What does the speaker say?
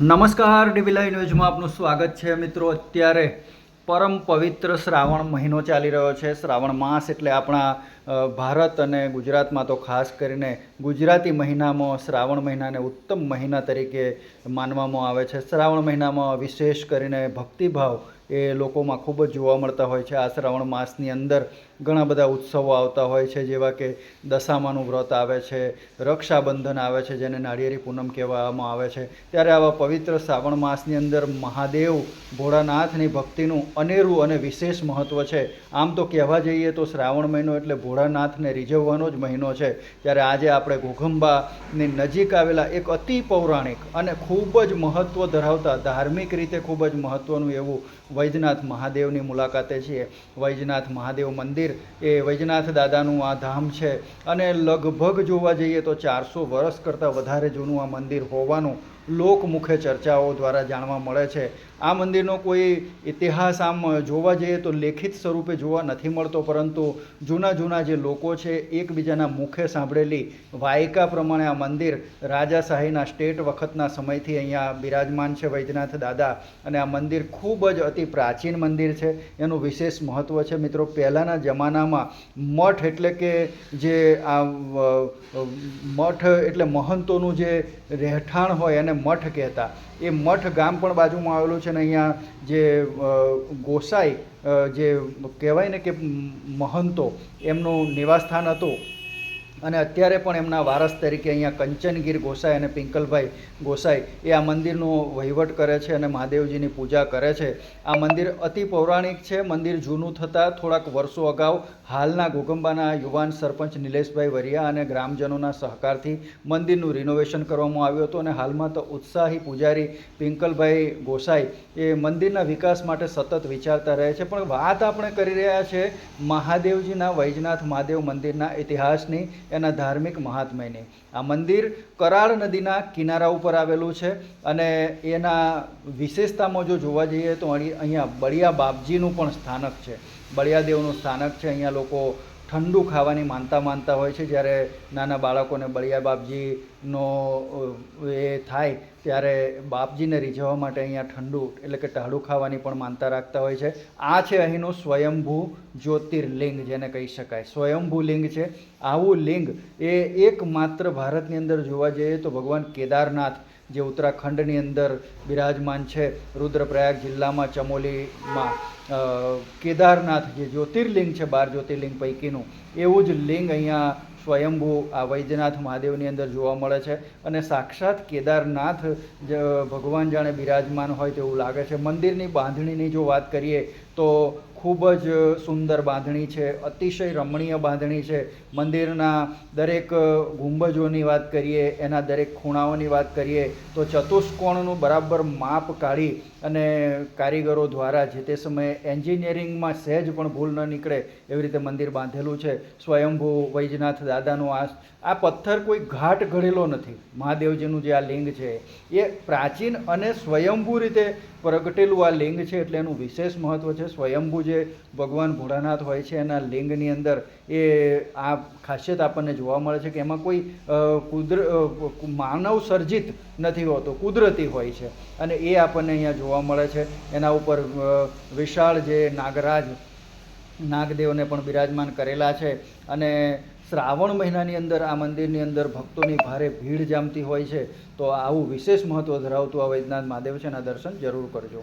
નમસ્કાર ડીબીલાઈ ન્યૂઝમાં આપનું સ્વાગત છે મિત્રો. અત્યારે પરમ પવિત્ર શ્રાવણ મહિનો ચાલી રહ્યો છે. શ્રાવણ માસ એટલે આપણા ભારત અને ગુજરાતમાં તો ખાસ કરીને ગુજરાતી મહિનામાં શ્રાવણ મહિનાને ઉત્તમ મહિના તરીકે માનવામાં આવે છે. શ્રાવણ મહિનામાં વિશેષ કરીને ભક્તિભાવ એ લોકોમાં ખૂબ જ જોવા મળતા હોય છે. આ શ્રાવણ માસની અંદર ઘણા બધા ઉત્સવો આવતા હોય છે, જેવા કે દશામાનું વ્રત આવે છે, રક્ષાબંધન આવે છે, જેને નાળિયેરી પૂનમ કહેવામાં આવે છે. ત્યારે આવા પવિત્ર શ્રાવણ માસની અંદર મહાદેવ ભોળાનાથની ભક્તિનું અનેરું અને વિશેષ મહત્ત્વ છે. આમ તો કહેવા જઈએ તો શ્રાવણ મહિનો એટલે ભોળાનાથને રીઝવવાનો જ મહિનો છે. ત્યારે આજે આપણે ઘોઘંબાની નજીક આવેલા એક અતિ પૌરાણિક અને ખૂબ જ મહત્ત્વ ધરાવતા ધાર્મિક રીતે ખૂબ જ મહત્ત્વનું એવું વૈજનાથ મહાદેવની મુલાકાતે છીએ. વૈજનાથ મહાદેવ મંદિર એ વૈજનાથ દાદાનું આ ધામ છે. અને લગભગ જોવા જઈએ તો ચારસો વર્ષ કરતાં વધારે જૂનું આ મંદિર હોવાનું લોકમુખે ચર્ચાઓ દ્વારા જાણવા મળે છે. આ મંદિરનો કોઈ ઇતિહાસ આમ જોવા જઈએ તો લેખિત સ્વરૂપે જોવા નથી મળતો, પરંતુ જૂના જૂના જે લોકો છે, એકબીજાના મુખે સાંભળેલી વાયકા પ્રમાણે આ મંદિર રાજાશાહીના સ્ટેટ વખતના સમયથી અહીંયા બિરાજમાન છે વૈદ્યનાથ દાદા. અને આ મંદિર ખૂબ જ અતિ પ્રાચીન મંદિર છે. એનું વિશેષ મહત્ત્વ છે મિત્રો, પહેલાંના જમાનામાં મઠ એટલે કે જે આ મઠ એટલે મહંતોનું જે રહેઠાણ હોય એને મઠ કહેતા. એ મઠ ગામ પણ બાજુમાં આવેલું છે ને અહીંયા જે ગોસાઈ જે કહેવાય ને કે મહંતો, એમનું નિવાસસ્થાન હતું. અને અત્યારે પણ એમના વારસ તરીકે અહીંયા કંચનગીર ગોસાઈ અને પિંકલભાઈ ગોસાઈ એ આ મંદિરનો વહીવટ કરે છે અને મહાદેવજીની પૂજા કરે છે. આ મંદિર અતિ પૌરાણિક છે. મંદિર જૂનું થતાં થોડાક વર્ષો અગાઉ હાલના ગોગંબાના યુવાન સરપંચ નિલેશભાઈ વરિયા અને ગ્રામજનોના સહકારથી મંદિરનું રિનોવેશન કરવામાં આવ્યું હતું અને હાલમાં તો ઉત્સાહી પૂજારી પિંકલભાઈ ગોસાઈ એ મંદિરના વિકાસ માટે સતત વિચારતા રહે છે. પણ વાત આપણે કરી રહ્યા છે મહાદેવજીના વૈજનાથ મહાદેવ મંદિરના ઇતિહાસની એના ધાર્મિક મહાત્મ્યની. આ મંદિર કરાળ નદીના કિનારા ઉપર આવેલું છે અને એના વિશેષતામાં જો જોવા જઈએ તો અહીં- અહીંયા બળિયા બાપજીનું પણ સ્થાનક છે. બળિયાદેવનું સ્થાનક છે. અહીંયા લોકો ઠંડુ ખાવાની માનતા માનતા હોય છે. જ્યારે નાના બાળકોને બળિયા બાપજીનો એ થાય ત્યારે બાપજીને રીઝવવા માટે અહીંયા ઠંડુ, એટલે કે ટાળું ખાવાની પણ માનતા રાખતા હોય છે. આ છે અહીંનું સ્વયંભૂ જ્યોતિર્લિંગ જેને કહી શકાય. સ્વયંભૂ લિંગ છે. આવું લિંગ એ એકમાત્ર ભારતની અંદર જોવા જઈએ તો ભગવાન કેદારનાથ જે ઉત્તરાખંડની અંદર બિરાજમાન છે, રુદ્રપ્રયાગ જિલ્લામાં, ચમોલીમાં કેદારનાથ જે જ્યોતિર્લિંગ છે, બાર જ્યોતિર્લિંગ પૈકીનું, એવું જ લિંગ અહીંયા સ્વયંભૂ આ વૈદ્યનાથ મહાદેવની અંદર જોવા મળે છે અને સાક્ષાત કેદારનાથ ભગવાન જાણે બિરાજમાન હોય તેવું લાગે છે. મંદિરની બાંધણીની જો વાત કરીએ તો ખૂબ જ સુંદર બાંધણી છે, અતિશય રમણીય બાંધણી છે. મંદિરના દરેક ગુંબજોની વાત કરીએ, એના દરેક ખૂણાઓની વાત કરીએ, તો ચતુષ્કોણનું બરાબર માપ કાઢી અને કારીગરો દ્વારા જે તે સમયે એન્જિનિયરિંગમાં સહેજ પણ ભૂલ ન નીકળે એવી રીતે મંદિર બાંધેલું છે. સ્વયંભૂ વૈજનાથ દાદાનું આ આ પથ્થર કોઈ ઘાટ ઘડેલો નથી. મહાદેવજીનું જે આ લિંગ છે, એ પ્રાચીન અને સ્વયંભૂ રીતે પ્રગટેલું આ લિંગ છે એટલે એનું વિશેષ મહત્ત્વ છે. સ્વયંભૂ જે ભગવાન ભોળાનાથ હોય છે, એના લિંગની અંદર એ આ ખાસિયત આપણને જોવા મળે છે કે એમાં કોઈ કુદર માનવ સર્જિત નથી હોતો, કુદરતી હોય છે. અને એ આપણને અહીંયા જોવા મળે છે. એના ઉપર વિશાળ જે નાગરાજ, નાગદેવને પણ બિરાજમાન કરેલા છે. અને શ્રાવણ મહિનાની અંદર આ મંદિરની અંદર ભક્તોની ભારે ભીડ જામતી હોય છે. તો આવું વિશેષ મહત્ત્વ ધરાવતું આ વૈદ્યનાથ મહાદેવ છે, એના દર્શન જરૂર કરજો.